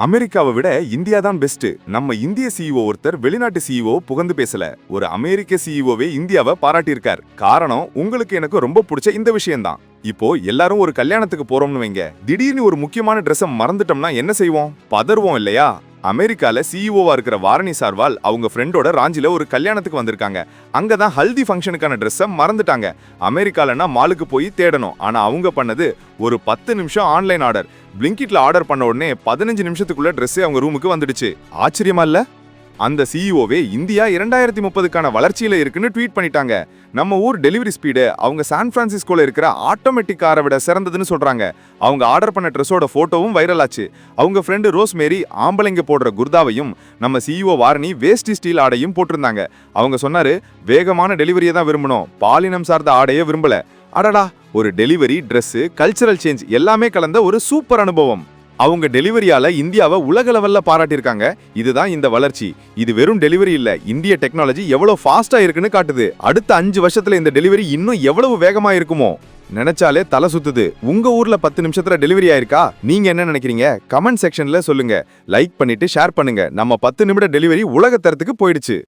அமெரிக்காவை விட இந்தியா தான் பெஸ்ட் நம்ம இந்திய சிஇஓ ஒருத்தர் வெளிநாட்டு சிஇஓ புகழ்ந்து பேசல. ஒரு அமெரிக்க சிஇஓவே இந்தியாவை பாராட்டியிருக்கார். காரணம் உங்களுக்கு எனக்கு ரொம்ப பிடிச்ச இந்த விஷயம்தான். இப்போ எல்லாரும் ஒரு கல்யாணத்துக்கு போறோம்னு வைங்க. திடீர்னு ஒரு முக்கியமான ட்ரெஸ்ஸை மறந்துட்டோம்னா என்ன செய்வோம்? பதறுவோம் இல்லையா? அமெரிக்கால சிஇஓவா இருக்கிற வாரணி சார்வால் அவங்க ஃப்ரெண்டோட ராஞ்சில ஒரு கல்யாணத்துக்கு வந்திருக்காங்க. அங்கதான் ஹல்தி ஃபங்க்ஷனுக்கான ட்ரெஸ்ஸை மறந்துட்டாங்க. அமெரிக்காலன்னா மாலுக்கு போய் தேடணும். ஆனா அவங்க பண்ணது ஒரு பத்து நிமிஷம் ஆன்லைன் ஆர்டர் பிளிங்கிட்ல ஆர்டர் பண்ண உடனே பதினஞ்சு நிமிஷத்துக்குள்ள ட்ரெஸ்ஸே அவங்க ரூமுக்கு வந்துடுச்சு. ஆச்சரியமா இல்லை? அந்த சிஇஓவே இந்தியா இரண்டாயிரத்தி முப்பதுக்கான வளர்ச்சியில் இருக்குன்னு ட்வீட் பண்ணிட்டாங்க. நம்ம ஊர் டெலிவரி ஸ்பீடு அவங்க சான் பிரான்சிஸ்கோல இருக்கிற ஆட்டோமேட்டிக் காரை விட சிறந்ததுன்னு சொல்றாங்க. அவங்க ஆர்டர் பண்ண ட்ரெஸ்ஸோட போட்டோவும் வைரல் ஆச்சு அவங்க ஃப்ரெண்டு ரோஸ் மேரி ஆம்பளைங்க போடுற குர்தாவையும் நம்ம சிஇஓ வாரணி வேஸ்டி ஸ்டீல் ஆடையும் போட்டிருந்தாங்க. அவங்க சொன்னாரு வேகமான டெலிவரியை தான் விரும்பணும். பாலினம் சார்ந்த ஆடையை விரும்பல. அடடா ஒரு டெலிவரி ட்ரெஸ்ஸு கல்ச்சரல் சேஞ்ச் எல்லாமே கலந்த ஒரு சூப்பர் அனுபவம். அவங்க டெலிவரியால இந்தியாவை உலக லெவல்ல பாராட்டியிருக்காங்க. இதுதான் இந்த வளர்ச்சி. இது வெறும் டெலிவரி இல்ல. இந்திய டெக்னாலஜி எவ்வளவு ஃபாஸ்டா இருக்குன்னு காட்டுது. அடுத்த அஞ்சு வருஷத்துல இந்த டெலிவரி இன்னும் எவ்வளவு வேகமா இருக்குமோ? நினைச்சாலே தலை சுத்துது. உங்க ஊர்ல பத்து நிமிஷத்துல டெலிவரி ஆயிருக்கா? நீங்க என்ன நினைக்கிறீங்க? கமெண்ட் செக்ஷன்ல சொல்லுங்க. லைக் பண்ணிட்டு ஷேர் பண்ணுங்க. நம்ம பத்து நிமிட டெலிவரி உலக தரத்துக்கு போயிடுச்சு.